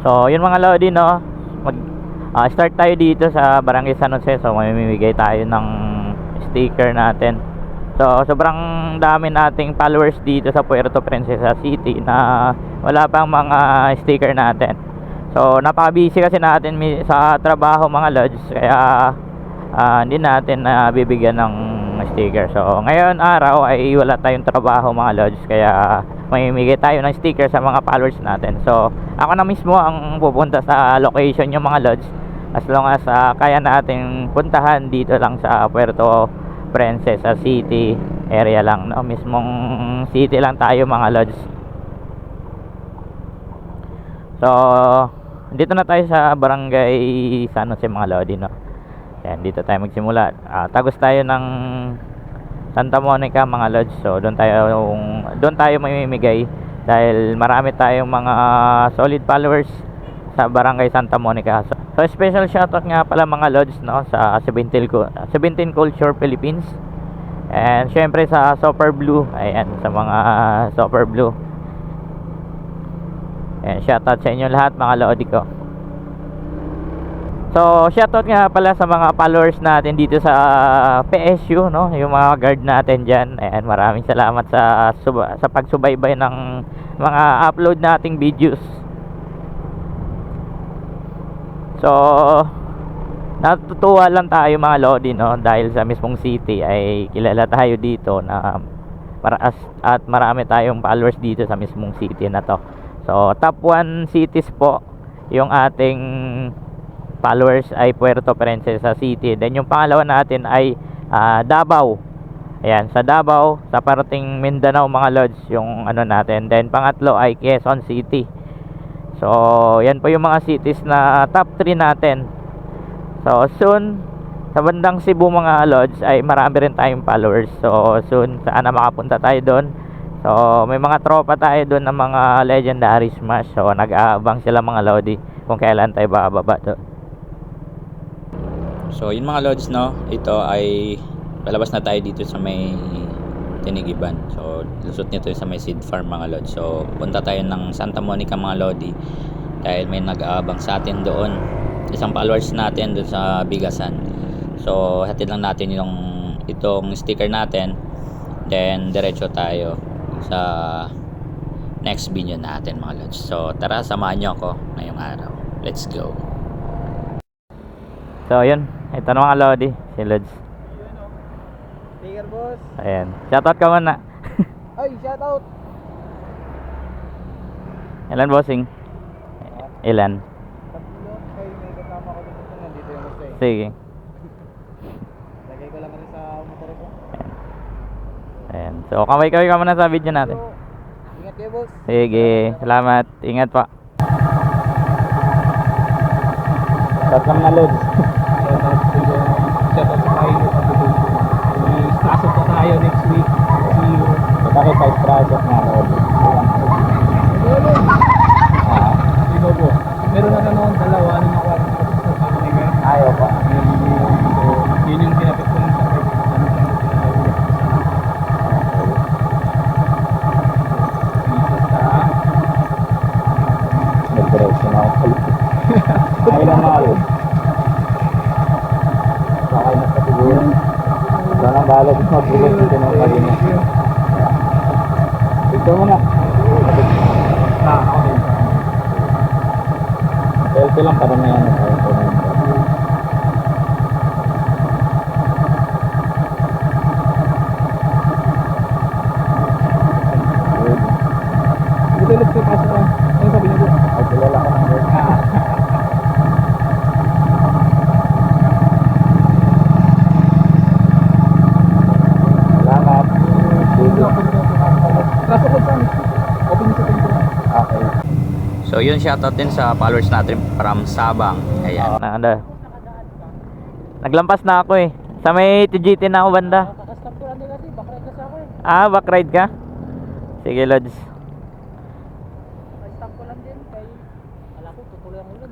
So, yun mga Lodi, no? Mag, ah, start tayo dito sa Barangay San Jose. So, mamimigay tayo ng sticker natin. So, sobrang dami nating followers dito sa Puerto Princesa City na wala pang mga sticker natin. So, napaka-busy kasi natin sa trabaho mga Lods. Kaya, ah, hindi natin na bibigyan ng sticker. So, ngayon araw ay wala tayong trabaho mga Lods. Kaya, mamimigay tayo ng sticker sa mga followers natin. So, ako na mismo ang pupunta sa location yung mga Lods. As long as ah, kaya natin puntahan dito lang sa Puerto Princesa City area lang. No? Mismong city lang tayo mga Lods. So, dito na tayo sa barangay San Jose mga Lodi, no? Yan, dito tayo magsimula. Ah, tagos tayo ng Santa Monica mga Lodge. So, doon tayo doon tayo mamimigay dahil marami tayong mga solid followers sa barangay Santa Monica. So, so special shoutout nga pala mga Lodge no sa 17 Co- 17 Culture Philippines. And syempre sa Super Blue, ayan sa mga Super Blue. Ayan, shoutout sa inyo lahat mga Lodi ko. So, shoutout nga pala sa mga followers natin dito sa PSU, no? Yung mga guard natin diyan. Ayan, maraming salamat sa sa pagsubaybay ng mga upload nating videos. So, natutuwa lang tayo mga Lodi, no? Dahil sa mismong city ay kilala tayo dito na para at marami tayong followers dito sa mismong city na to. So, top 1 cities po yung ating followers ay Puerto Princesa City. Then yung pangalawa natin ay ah, Davao. Ayan, sa Davao, sa parating Mindanao mga lodge yung ano natin. Then pangatlo ay Quezon City. So, yan po yung mga cities na top 3 natin. So, soon sa bandang Cebu mga lodge ay marami rin tayong followers. So, soon sana makapunta tayo doon. So, may mga tropa tayo doon ng mga legendary smash. So, nag-aabang sila mga lodi kung kailan tayo bababa doon. So, yun mga lods, no? Ito ay palabas na tayo dito sa may Tinigiban. So, lusot nito sa may seed farm mga lods. So, punta tayo ng Santa Monica mga lodi dahil may nag-aabang sa atin doon. Isang followers natin doon sa Bigasan. So, hatid lang natin yung itong sticker natin. Then, diretso tayo sa next video natin mga lods. So, tara, samahan nyo ako ngayong araw. Let's go. So, yun. Ito na mga lodi. Si Lods. Sticker boss. Ayan. Shoutout ka muna. Ay, shout out. Ilan bossing? Ilan? Tatlo kayo may kasama ko dito sa nandito yung gusto eh. Sige. Lagay ko lang rin sa motor ko. Ayan. So, kamay-kamay ka muna sa video natin. So, ingat kayo boss. Sige. Salamat. Ingat pa. Shoutout ka muna magbulas dito ng kanina. Ikaw muna. Ah, okay. Selfie lang para may ano tayo. Ito pasok lang. Ano sabi niyo po? Ay, kilala ko ng girl. Salamat. Kaso ko sa open sa pinto. Okay. So yun shoutout din sa followers natin from Sabang. Ayan. Na, ano. Naglampas na ako eh. Sa may TGT na ako banda. Eh. Ah, back ride ka? Sige, Lods. Stop ko lang din kay alam ko tutuloy ang ulan.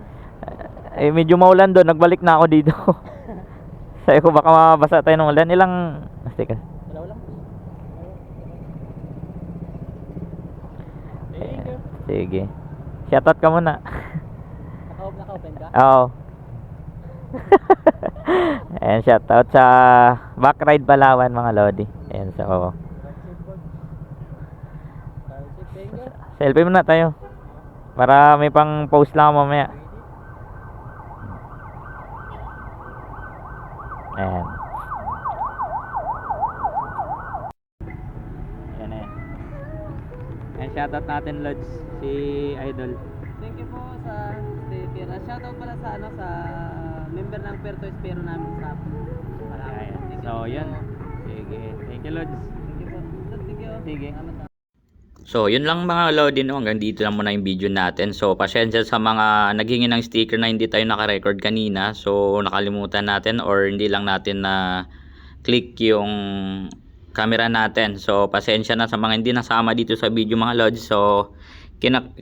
Eh, medyo maulan doon. Nagbalik na ako dito. Sabi ko baka mabasa tayo ng ulan. Ilang... Teka. Dalawa lang. Sige. Shoutout ka muna. Oo. Ayan, shoutout sa Backride Palawan mga Lodi. Ayan, so selfie muna tayo. Para may pang post lang mamaya. Ayan. Ayan, ayan. Ayan, shoutout natin, Lods. Si Idol. Thank you po sa sticker. Uh, shoutout pala sa ano sa member ng Puerto Espero namin sa Ayan. So, yun. Sige. Thank you, Lods. Thank you po. Thank you. Sige. Salamat sa So, yun lang mga Lodi, no? hanggang dito lang muna yung video natin. So, pasensya sa mga naghingi ng sticker na hindi tayo nakarecord kanina. So, nakalimutan natin or hindi lang natin na click yung camera natin. So, pasensya na sa mga hindi nasama dito sa video mga Lodi. So,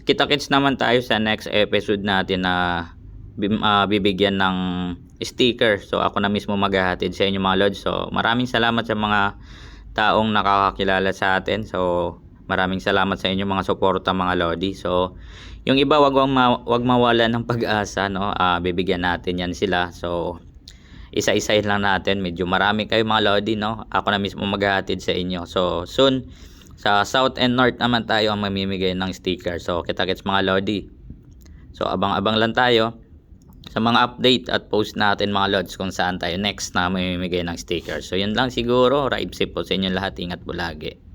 kita-kits naman tayo sa next episode natin na ah, bibigyan ng sticker. So, ako na mismo maghahatid sa inyo mga Lodi. So, maraming salamat sa mga taong nakakakilala sa atin. So, maraming salamat sa inyo mga suporta mga Lodi. So, yung iba wag wag, ma- wag mawala ng pag-asa no. Ah, bibigyan natin 'yan sila. So, isa-isahin lang natin. Medyo marami kayo mga Lodi no. Ako na mismo maghahatid sa inyo. So, soon sa South and North naman tayo ang mamimigay ng sticker. So, kita-kits mga Lodi. So, abang-abang lang tayo sa mga update at post natin mga Lods kung saan tayo next na mamimigay ng sticker. So, yun lang siguro. Ride safe po sa inyo lahat. Ingat po lagi.